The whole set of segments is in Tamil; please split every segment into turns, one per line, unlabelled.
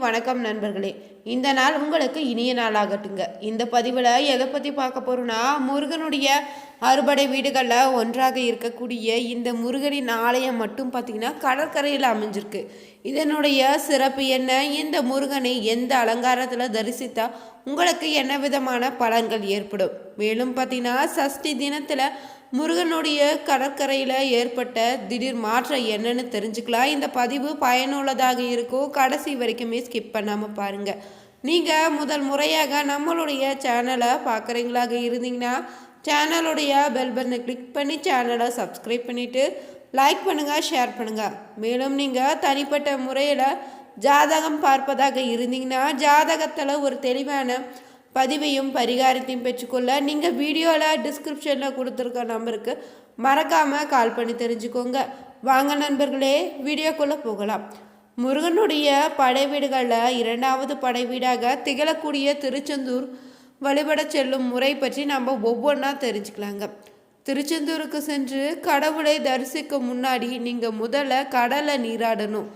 வணக்கம் நண்பர்களே. இந்த நாள் உங்களுக்கு இனிய நாள் ஆகட்டுங்க இந்த பதிவில் எதை பற்றி பார்க்க போகிறோன்னா முருகனுடைய அறுபடை வீடுகளில் ஒன்றாக இருக்கக்கூடிய இந்த முருகனின் ஆலயம் மட்டும் பார்த்திங்கன்னா கடற்கரையில் அமைஞ்சிருக்கு. இதனுடைய சிறப்பு என்ன? இந்த முருகனை எந்த அலங்காரத்தில் தரிசித்தா உங்களுக்கு என்ன விதமான பலன்கள் ஏற்படும்? மேலும் பார்த்திங்கன்னா சஷ்டி தினத்தில் முருகனுடைய கடற்கரையில் ஏற்பட்ட திடீர் மாற்றம் என்னன்னு தெரிஞ்சுக்கலாம். இந்த பதிவு பயனுள்ளதாக இருக்கும் கடைசி வரைக்குமே ஸ்கிப் பண்ணாமல் பாருங்கள் நீங்கள் முதல் முறையாக நம்மளுடைய சேனலை பார்க்குறீங்களாக இருந்தீங்கன்னா சேனலுடைய பெல் பட்டனை கிளிக் பண்ணி சேனலை சப்ஸ்கிரைப் பண்ணிவிட்டு லைக் பண்ணுங்கள் ஷேர் பண்ணுங்கள் மேலும் நீங்கள் தனிப்பட்ட முறையில் ஜாதகம் பார்ப்பதாக இருந்தீங்கன்னா ஜாதகத்தில் ஒரு தெளிவான பதிவையும் பரிகாரத்தையும் பெற்றுக்கொள்ள நீங்கள் வீடியோவில் டிஸ்கிரிப்ஷனில் கொடுத்துருக்க நம்பருக்கு மறக்காமல் கால் பண்ணி தெரிஞ்சுக்கோங்க. வாங்க நண்பர்களே வீடியோக்குள்ளே போகலாம். முருகனுடைய படை வீடுகளில் இரண்டாவது படை வீடாக திகழக்கூடிய திருச்செந்தூர் வழிபட செல்லும் முறை பற்றி நம்ம ஒவ்வொன்றா தெரிஞ்சுக்கலாங்க. திருச்செந்தூருக்கு சென்று கடவுளை தரிசிக்க முன்னாடி நீங்கள் முதல்ல கடலை நீராடணும்.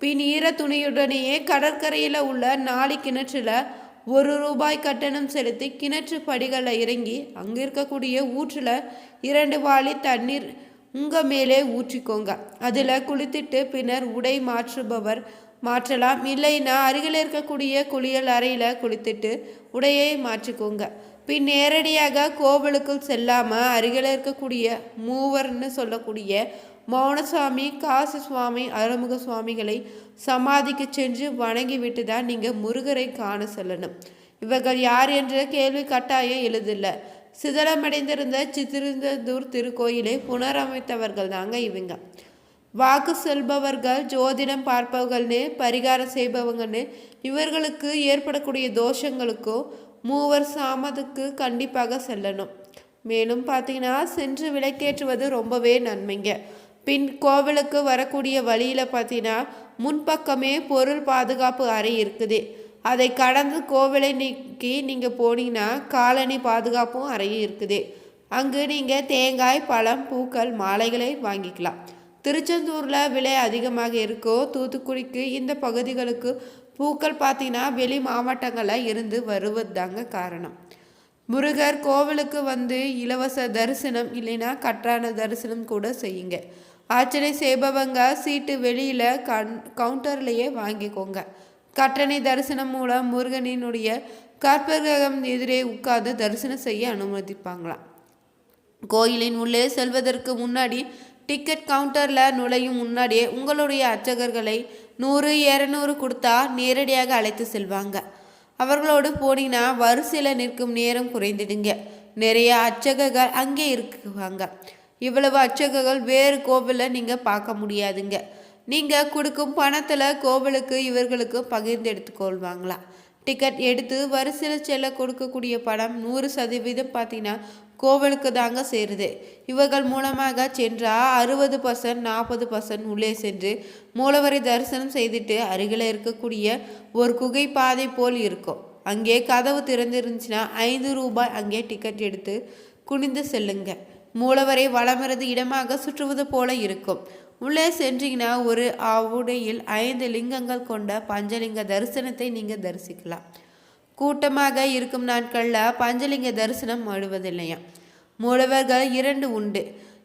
பின் ஈர துணியுடனேயே கடற்கரையில் உள்ள நாலு கிணற்றில் ஒரு ரூபாய் கட்டணம் செலுத்தி கிணற்று படிகளில் இறங்கி அங்கே இருக்கக்கூடிய ஊற்றில் இரண்டு வாளி தண்ணீர் உங்கள் மேலே ஊற்றிக்கோங்க. அதில் குளித்துட்டு பின்னர் உடை மாற்றுபவர் மாற்றலாம். இல்லைன்னா அருகில் இருக்கக்கூடிய குளியல் அறையில் குளித்துட்டு உடையை மாற்றிக்கோங்க. பின் நேரடியாக கோவிலுக்குள் செல்லாமல் அருகில் இருக்கக்கூடிய மூவர்னு சொல்லக்கூடிய மௌனசாமி காசு சுவாமி அருமுக சுவாமிகளை சமாதிக்கு சென்று வணங்கிவிட்டு தான் நீங்கள் முருகரை காண செல்லணும். இவர்கள் யார் என்ற கேள்வி கட்டாயம் எழுதில்லை. சிதலமடைந்திருந்த சித்திருந்தூர் திருக்கோயிலை புனரமைத்தவர்கள் தாங்க இவங்க. வாக்கு செல்பவர்கள் ஜோதிடம் பார்ப்பவர்கள்னு பரிகாரம் செய்பவங்கன்னு இவர்களுக்கு ஏற்படக்கூடிய தோஷங்களுக்கோ மூவர் சாமதுக்கு கண்டிப்பாக செல்லணும். மேலும் பார்த்தீங்கன்னா சென்று விளக்கேற்றுவது ரொம்பவே நன்மைங்க. பின் கோவிலுக்கு வரக்கூடிய வழியில் பார்த்தீங்கன்னா முன்பக்கமே பொருள் பாதுகாப்பு அறை இருக்குது. அதை கடந்து கோவிலை நீக்கி நீங்கள் போனீங்கன்னா காலனி பாதுகாப்பும் அறையும் இருக்குது. அங்கு நீங்கள் தேங்காய் பழம் பூக்கள் மாலைகளை வாங்கிக்கலாம். திருச்செந்தூரில் விலை அதிகமாக இருக்கோ தூத்துக்குடிக்கு இந்த பகுதிகளுக்கு பூக்கள் பார்த்தீங்கன்னா வெளி மாவட்டங்களில் இருந்து வருவது தாங்க காரணம். முருகர் கோவிலுக்கு வந்து இலவச தரிசனம் இல்லைன்னா கற்றான தரிசனம் கூட செய்யுங்க. ஆச்சனை செய்பவங்க சீட்டு வெளியில் கண் கவுண்டர்லேயே வாங்கிக்கோங்க. கட்டணை தரிசனம் மூலம் முருகனினுடைய கற்பகிரகம் எதிரே உட்கார்ந்து தரிசனம் செய்ய அனுமதிப்பாங்களாம். கோயிலின் உள்ளே செல்வதற்கு முன்னாடி டிக்கெட் கவுண்டரில் நுழையும் முன்னாடியே உங்களுடைய அர்ச்சகர்களை நூறு இரநூறு கொடுத்தா நேரடியாக அழைத்து செல்வாங்க. அவர்களோடு போனீங்கன்னா வரிசையில் நிற்கும் நேரம் குறைந்துடுங்க. நிறைய அர்ச்சகர்கள் அங்கே இருக்குவாங்க. இவ்வளவு அர்ச்சகர்கள் வேறு கோவிலில் நீங்கள் பார்க்க முடியாதுங்க. நீங்கள் கொடுக்கும் பணத்தில் கோவிலுக்கு இவர்களுக்கு பகிர்ந்து எடுத்துக்கொள்வாங்களா? டிக்கெட் எடுத்து வரிசையில் செல்ல கொடுக்கக்கூடிய படம் நூறு சதவீதம் பார்த்தீங்கன்னா கோவிலுக்கு தாங்க சேருது. இவர்கள் மூலமாக சென்றால் அறுபது பர்சன்ட் நாற்பது பர்சன்ட் உள்ளே சென்று மூலவரை தரிசனம் செய்துட்டு அருகில் இருக்கக்கூடிய ஒரு குகை பாதை போல் இருக்கும். அங்கே கதவு திறந்துருந்துச்சுன்னா ஐந்து ரூபாய் அங்கே டிக்கெட் எடுத்து குனிந்து செல்லுங்க. மூலவரை வளமரது இடமாக சுற்றுவது போல இருக்கும். உள்ளே சென்றீங்கன்னா ஒரு ஆவுடையில் ஐந்து லிங்கங்கள் கொண்ட பஞ்சலிங்க தரிசனத்தை நீங்கள் தரிசிக்கலாம். கூட்டமாக இருக்கும் நாட்களில் பஞ்சலிங்க தரிசனம் மாடுவதில்லையா மூலவர்கள் இரண்டு உண்டு.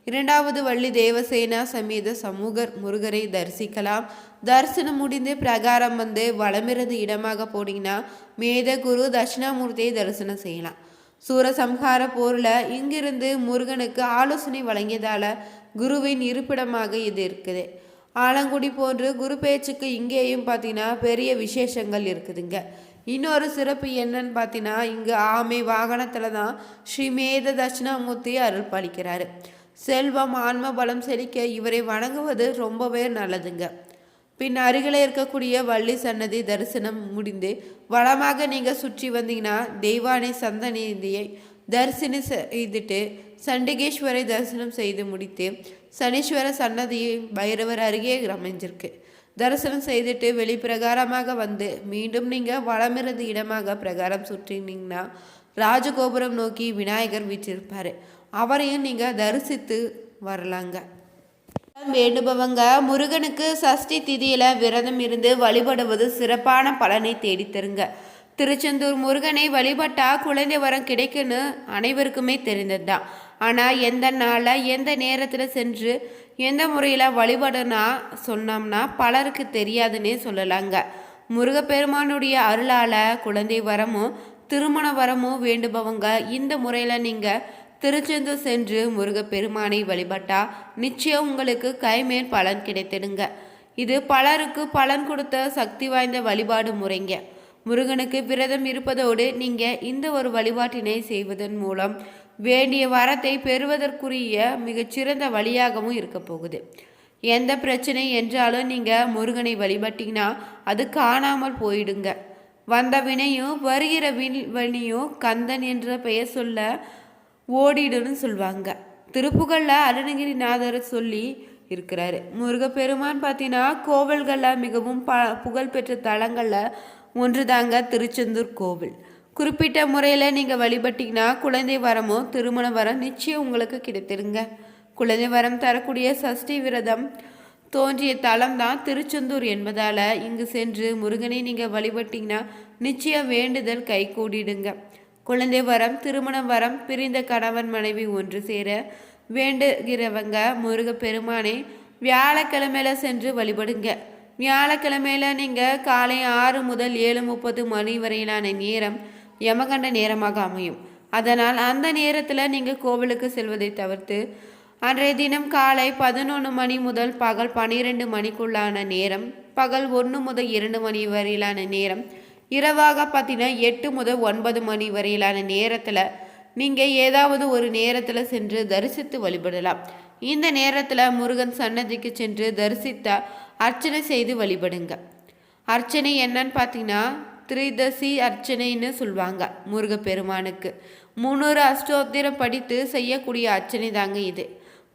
இரண்டாவது வள்ளி தேவசேனா சமேத சமூகர் முருகரை தரிசிக்கலாம். தரிசனம் முடிந்து பிரகாரம் வந்து வளமிருந்து இடமாக போனீங்கன்னா மேத குரு தட்சிணாமூர்த்தியை தரிசனம் செய்யலாம். சூரசம்ஹார போரில் இங்கிருந்து முருகனுக்கு ஆலோசனை வழங்கியதால் குருவின் இருப்பிடமாக இது இருக்குது. ஆலங்குடி போன்று குரு பேச்சுக்கு இங்கேயும் பார்த்தீங்கன்னா பெரிய விசேஷங்கள் இருக்குதுங்க. இன்னொரு சிறப்பு என்னன்னு பார்த்தீங்கன்னா இங்கே ஆமை வாகனத்தில் தான் ஸ்ரீமேத தட்சிணாமூர்த்தி அருள் பாலிக்கிறாரு. செல்வம் ஆன்ம பலம் செழிக்க இவரை வணங்குவது ரொம்பவே நல்லதுங்க. பின் அருகில் இருக்கக்கூடிய வள்ளி சன்னதி தரிசனம் முடிந்து வளமாக நீங்கள் சுற்றி வந்தீங்கன்னா தெய்வானை சந்தநிதியை தரிசனம் செய்துட்டு சண்டிகேஸ்வரை தரிசனம் செய்து முடித்து சனீஸ்வர சன்னதியை பைரவர் அருகே அமைஞ்சிருக்கு. தரிசனம் செய்துட்டு வெளிப்பிரகாரமாக வந்து மீண்டும் நீங்கள் வளமிருந்து இடமாக பிரகாரம் சுற்றினீங்கன்னா ராஜகோபுரம் நோக்கி விநாயகர் வீற்றிருப்பார். அவரையும் நீங்கள் தரிசித்து வரலாங்க. வேண்டுபவங்க முருகனுக்கு சஷ்டி திதியில விரதம் இருந்து வழிபடுவது சிறப்பான பலனை தேடித்தருங்க திருச்செந்தூர் முருகனை வழிபட்டா குழந்தை வரம் கிடைக்குன்னு அனைவருக்குமே தெரிந்ததுதான். ஆனால் எந்த நாளில் எந்த நேரத்தில் சென்று எந்த முறையில் வழிபடனா சொன்னோம்னா பலருக்கு தெரியாதுன்னே சொல்லலாங்க. முருகப்பெருமானுடைய அருளால் குழந்தை வரமும் திருமண வரமும் வேண்டுபவங்க இந்த முறையில் நீங்கள் திருச்செந்தூர் சென்று முருகப்பெருமானை வழிபட்டா நிச்சயம் உங்களுக்கு கைமேல் பலன் கிடைத்திடுங்க. இது பலருக்கு பலன் கொடுத்த சக்தி வாய்ந்த வழிபாடு முறைங்க. முருகனுக்கு விரதம் இருப்பதோடு நீங்கள் இந்த ஒரு வழிபாட்டினை செய்வதன் மூலம் வேண்டிய வரத்தை பெறுவதற்குரிய மிகச்சிறந்த வழியாகவும் இருக்க போகுது. எந்த பிரச்சனை என்றாலும் நீங்கள் முருகனை வழிபட்டீங்கன்னா அது காணாமல் போயிடுங்க. வந்த வினையும் வருகிற வினையும் கந்தன் என்ற பெயர் சொல்ல ஓடிடுன்னு சொல்லுவாங்க திருப்புகளில் அருணகிரிநாதர் சொல்லி இருக்கிறாரு. முருகப்பெருமான் பார்த்தீங்கன்னா கோவில்களில் மிகவும் ப புகழ்பெற்ற தலங்களில் ஒன்று தாங்க திருச்செந்தூர் கோவில். குறிப்பிட்ட முறையில் நீங்கள் வழிபட்டிங்கன்னா குழந்தை வரமோ திருமண வரம் நிச்சயம் உங்களுக்கு கிடைத்திருங்க. குழந்தை வரம் தரக்கூடிய சஷ்டி விரதம் தோன்றிய தலம் தான் திருச்செந்தூர் என்பதால் இங்கு சென்று முருகனை நீங்கள் வழிபட்டிங்கன்னா நிச்சயம் வேண்டுதல் கை கூடிடுங்க குழந்தை வரம் திருமண வரம் பிரிந்த கணவன் மனைவி ஒன்று சேர வேண்டுகிறவங்க முருக பெருமானை வியாழக்கிழமையில சென்று வழிபடுங்க. வியாழக்கிழமையில நீங்கள் காலை ஆறு முதல் ஏழு முப்பது மணி வரையிலான நேரம் யமகண்ட நேரமாக அமையும். அதனால் அந்த நேரத்தில் நீங்கள் கோவிலுக்கு செல்வதை தவிர்த்து அன்றைய தினம் காலை பதினொன்று மணி முதல் பகல் பன்னிரெண்டு மணிக்குள்ளான நேரம் பகல் ஒன்று முதல் இரண்டு மணி வரையிலான நேரம் இரவாக பார்த்தீங்கன்னா எட்டு முதல் ஒன்பது மணி வரையிலான நேரத்தில் நீங்கள் ஏதாவது ஒரு நேரத்தில் சென்று தரிசித்து வழிபடலாம். இந்த நேரத்தில் முருகன் சன்னதிக்கு சென்று தரிசித்த அர்ச்சனை செய்து வழிபடுங்க. அர்ச்சனை என்னன்னு பார்த்தீங்கன்னா திரிதசி அர்ச்சனைன்னு சொல்லுவாங்க முருகப்பெருமானுக்கு. முன்னூறு அஷ்டோத்திரம் படித்து செய்யக்கூடிய அர்ச்சனை தாங்க இது.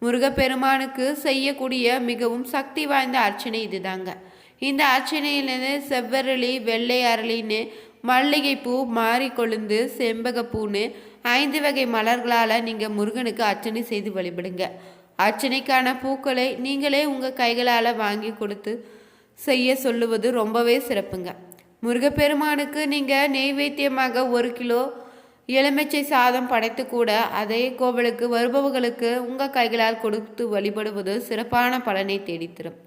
முருகப்பெருமானுக்கு செய்யக்கூடிய மிகவும் சக்தி வாய்ந்த அர்ச்சனை இது தாங்க இந்த அர்ச்சனையிலேருந்து செவ்வரளி வெள்ளை அரளின்னு மல்லிகைப்பூ மாறி கொழுந்து செம்பகப்பூன்னு ஐந்து வகை மலர்களால் நீங்கள் முருகனுக்கு அர்ச்சனை செய்து வழிபடுங்க. அர்ச்சனைக்கான பூக்களை நீங்களே உங்கள் கைகளால் வாங்கி கொடுத்து செய்ய சொல்லுவது ரொம்பவே சிறப்புங்க. முருகப்பெருமானுக்கு நீங்கள் நெய்வேத்தியமாக ஒரு கிலோ எலுமிச்சை சாதம் படைத்து கூட அதே கோவிலுக்கு வருபவர்களுக்கு உங்கள் கைகளால் கொடுத்து வழிபடுவது சிறப்பான பலனை தேடித்தரும்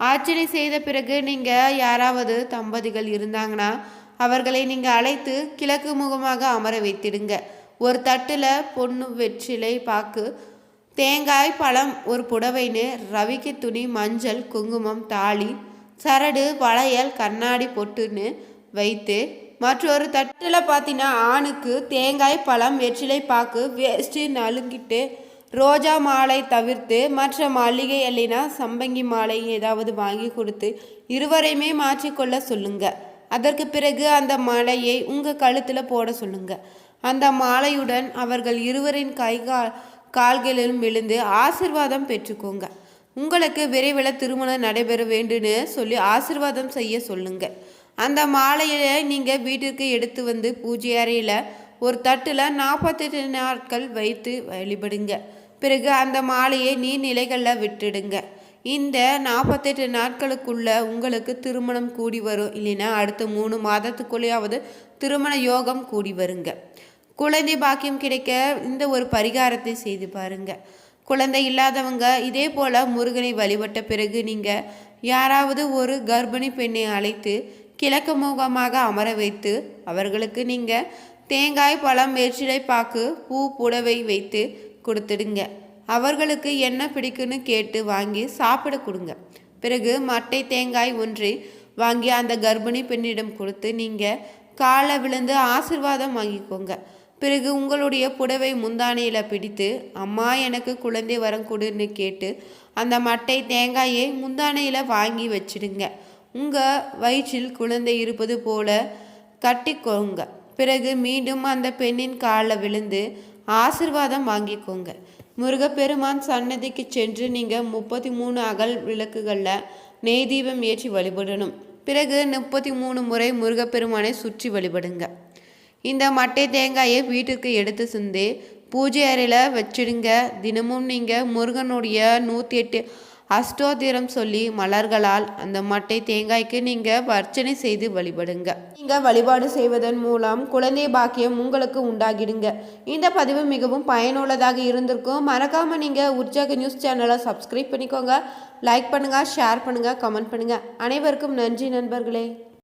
ஆச்சரி செய்த பிறகு நீங்கள் யாராவது தம்பதிகள் இருந்தாங்கன்னா அவர்களை நீங்கள் அழைத்து கிழக்கு முகமாக அமர வைத்திடுங்க. ஒரு தட்டில் பொண்ணு வெற்றிலை பாக்கு தேங்காய் பழம் ஒரு புடவைன்னு ரவிக்கு துணி மஞ்சள் குங்குமம் தாலி சரடு வளையல் கண்ணாடி பொட்டுன்னு வைத்து மற்றொரு தட்டில் பார்த்தீங்கன்னா ஆணுக்கு தேங்காய் பழம் வெற்றிலை பாக்கு வேஸ்ட்டு நலுங்கிட்டு ரோஜா மாலை தவிர்த்து மற்ற மல்லிகை அல்லினா சம்பங்கி மாலை ஏதாவது வாங்கி கொடுத்து இருவரையுமே மாற்றிக்கொள்ள சொல்லுங்க. அதற்கு பிறகு அந்த மாலையை உங்கள் கழுத்தில் போட சொல்லுங்க. அந்த மாலையுடன் அவர்கள் இருவரின் கை கால்களிலும் விழுந்து ஆசிர்வாதம் பெற்றுக்கோங்க. உங்களுக்கு விரைவில் திருமணம் நடைபெற வேண்டுன்னு சொல்லி ஆசிர்வாதம் செய்ய சொல்லுங்க. அந்த மாலையை நீங்கள் வீட்டிற்கு எடுத்து வந்து பூஜை அறையில் ஒரு தட்டில் நாற்பத்தெட்டு நாட்கள் வைத்து வழிபடுங்க. பிறகு அந்த மாலையை நீர்நிலைகளில் விட்டுடுங்க. இந்த நாற்பத்தெட்டு நாட்களுக்குள்ள உங்களுக்கு திருமணம் கூடி வரும். இல்லைன்னா அடுத்த மூணு மாதத்துக்குள்ளேயாவது திருமண யோகம் கூடி வருங்க. குழந்தை பாக்கியம் கிடைக்க இந்த ஒரு பரிகாரத்தை செய்து பாருங்க. குழந்தை இல்லாதவங்க இதே போல் முருகனை வழிபட்ட பிறகு நீங்கள் யாராவது ஒரு கர்ப்பிணி பெண்ணை அழைத்து கிழக்கு முகமாக அமர வைத்து அவர்களுக்கு நீங்கள் தேங்காய் பழம் வெற்றிலை பாக்கு பூ புடவை வைத்து கொடுத்துடுங்க. அவர்களுக்கு என்ன பிடிக்குன்னு கேட்டு வாங்கி சாப்பிட கொடுங்க. பிறகு மட்டை தேங்காய் ஒன்றை வாங்கி அந்த கர்ப்பிணி பெண்ணிடம் கொடுத்து நீங்கள் காலை விழுந்து ஆசிர்வாதம் வாங்கிக்கோங்க. பிறகு உங்களுடைய புடவை முந்தானையில் பிடித்து அம்மா எனக்கு குழந்தை வரம் கொடுன்னு கேட்டு அந்த மட்டை தேங்காயை முந்தானையில் வாங்கி வச்சிடுங்க. உங்கள் வயிற்றில் குழந்தை இருப்பது போல கட்டிக்கோங்க. பிறகு மீண்டும் அந்த பெண்ணின் காலில் விழுந்து ஆசிர்வாதம் வாங்கிக்கோங்க. முருகப்பெருமான் சன்னதிக்கு சென்று நீங்கள் முப்பத்தி மூணு அகல் விளக்குகளில் நெய் தீபம் ஏற்றி வழிபடணும். பிறகு முப்பத்தி மூணு முறை முருகப்பெருமானை சுற்றி வழிபடுங்க. இந்த மட்டை தேங்காயை வீட்டுக்கு எடுத்து சென்று பூஜை அறையில் வச்சிடுங்க. தினமும் நீங்கள் முருகனுடைய நூற்றி எட்டு அஷ்டோத்திரம் சொல்லி மலர்களால் அந்த மட்டை தேங்காய்க்கு நீங்கள் வர்ச்சனை செய்து வழிபடுங்க. நீங்கள் வழிபாடு செய்வதன் மூலம் குழந்தை பாக்கியம் உங்களுக்கு உண்டாகிடுங்க. இந்த பதிவு மிகவும் பயனுள்ளதாக இருந்திருக்கும். மறக்காமல் நீங்கள் உற்சாக நியூஸ் சேனலை சப்ஸ்கிரைப் பண்ணிக்கோங்க. லைக் பண்ணுங்கள் ஷேர் பண்ணுங்கள் கமெண்ட் பண்ணுங்கள் அனைவருக்கும் நன்றி நண்பர்களே.